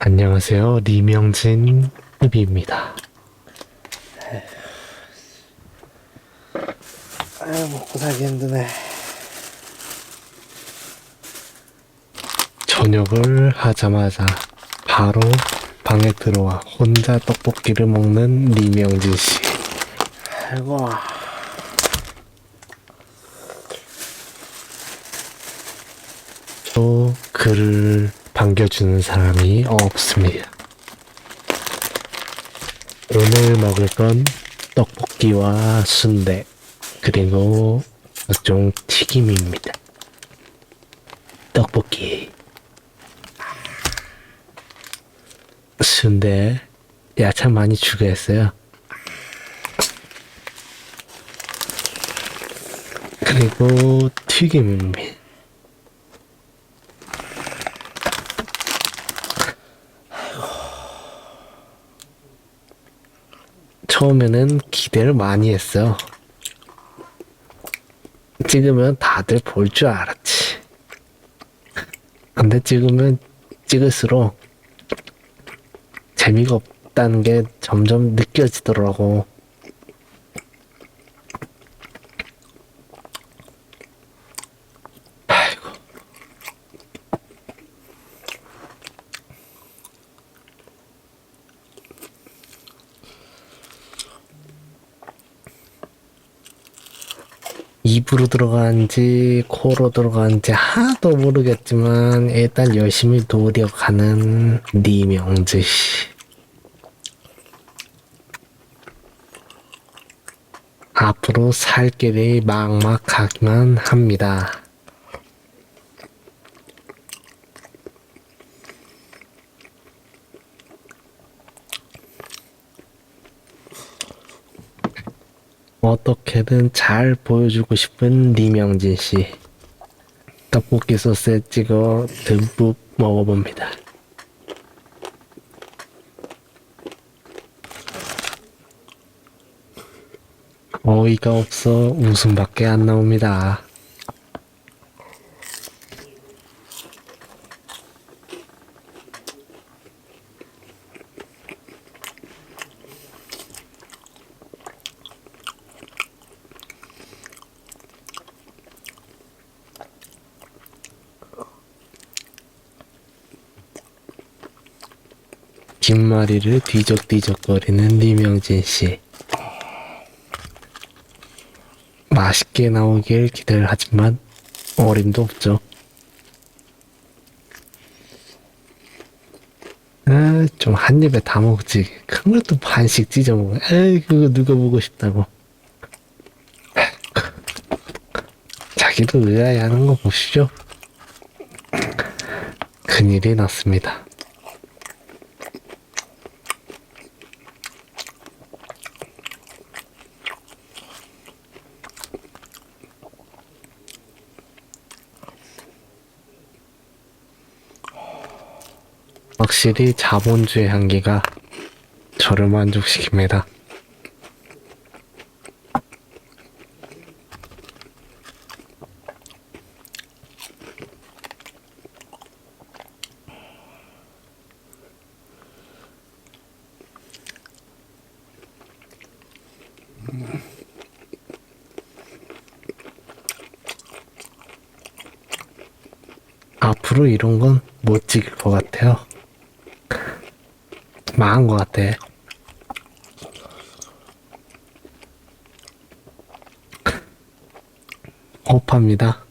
안녕하세요. 리명진 흡입니다. 아유 먹고 살기 힘드네 저녁을 하자마자 바로 방에 들어와 혼자 떡볶이를 먹는 리명진 씨. 아이고 또 그를 반겨주는 사람이 없습니다. 오늘 먹을 건 떡볶이와 순대 그리고 각종 튀김입니다. 떡볶이 순대 야채 많이 추가했어요. 그리고 튀김입니다. 처음에는 기대를 많이 했어. 찍으면 다들 볼 줄 알았지. 근데 찍으면 찍을수록 재미가 없다는 게 점점 느껴지더라고. 입으로 들어가는지 코로 들어가는지 하나도 모르겠지만 일단 열심히 노력하는 리명즈 씨. 앞으로 살 길이 막막하기만 합니다. 어떻게든 잘 보여주고 싶은 리명진 씨. 떡볶이 소스에 찍어 듬뿍 먹어봅니다. 어이가 없어 웃음밖에 안 나옵니다. 뒷머리를 뒤적뒤적거리는 리명진 씨. 맛있게 나오길 기대를 하지만 어림도 없죠. 아, 좀 한 입에 다 먹지. 큰 것도 반씩 찢어 먹어. 에이, 그거 누가 보고 싶다고. 자기도 의아해 하는 거 보시죠. 큰일이 났습니다. 확실히 자본주의 향기가 저를 만족시킵니다. 앞으로 이런 건 못 찍을 것 같아요. 망한 것 같아. 호파입니다.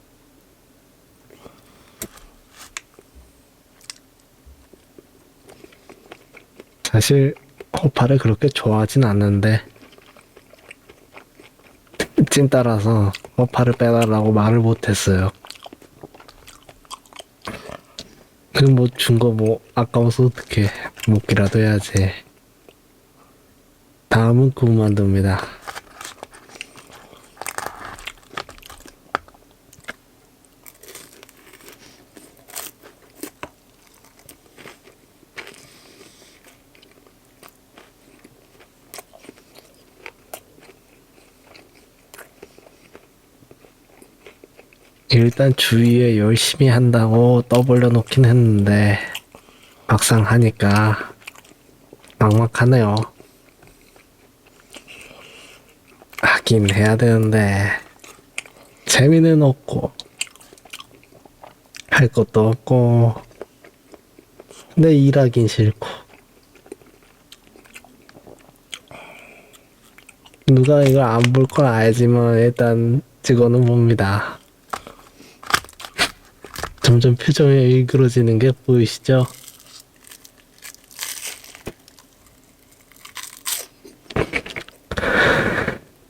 사실 호파를 그렇게 좋아하진 않는데 찐 따라서 호파를 빼달라고 말을 못했어요. 그럼 뭐준 거 뭐 아까워서 어떻게 먹기라도 해야지. 다음은 만두입니다. 일단 주위에 열심히 한다고 떠벌려 놓긴 했는데 아 막상 하니까 막막하네요. 하긴 해야 되는데 재미는 없고 할 것도 없고 근데 일하긴 싫고 누가 이걸 안 볼 걸 알지만 일단 찍어는 봅니다. 점점 표정이 일그러지는 게 보이시죠?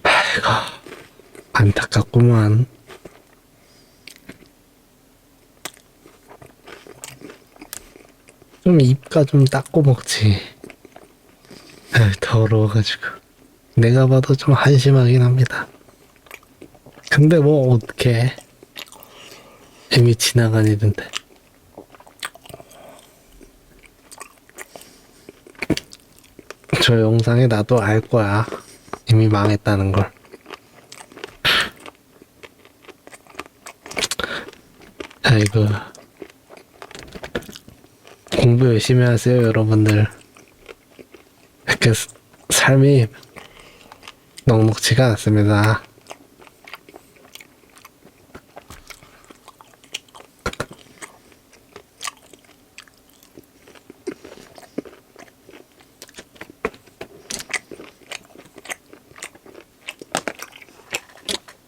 아이고, 안타깝구만. 좀 입가 좀 닦고 먹지. 더러워가지고. 내가 봐도 좀 한심하긴 합니다. 근데 뭐, 어떡해. 이미 지나간 일인데. 저 영상에 나도 알 거야. 이미 망했다는 걸. 아이고. 공부 열심히 하세요, 여러분들. 이렇게 스- 삶이 넉넉지가 않습니다.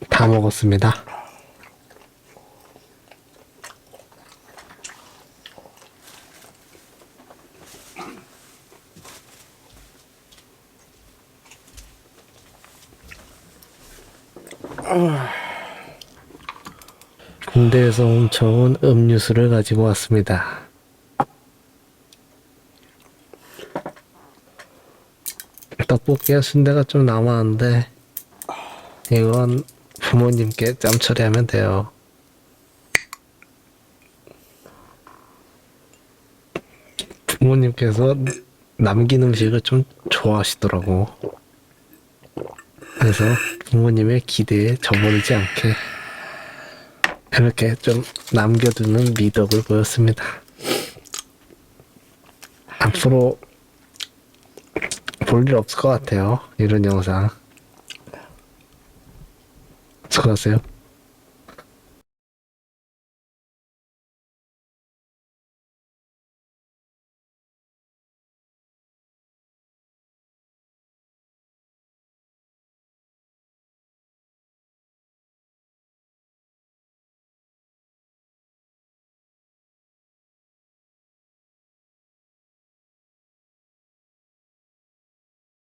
다 먹었습니다. 군대에서 훔쳐온 음료수를 가지고 왔습니다. 떡볶이와 순대가 좀 남았는데 이건 부모님께 짬 처리하면 돼요. 부모님께서 남긴 음식을 좀 좋아하시더라고. 그래서 부모님의 기대에 저버리지 않게 이렇게 좀 남겨두는 미덕을 보였습니다. 앞으로 볼 일 없을 것 같아요. 이런 영상. 수고하세요.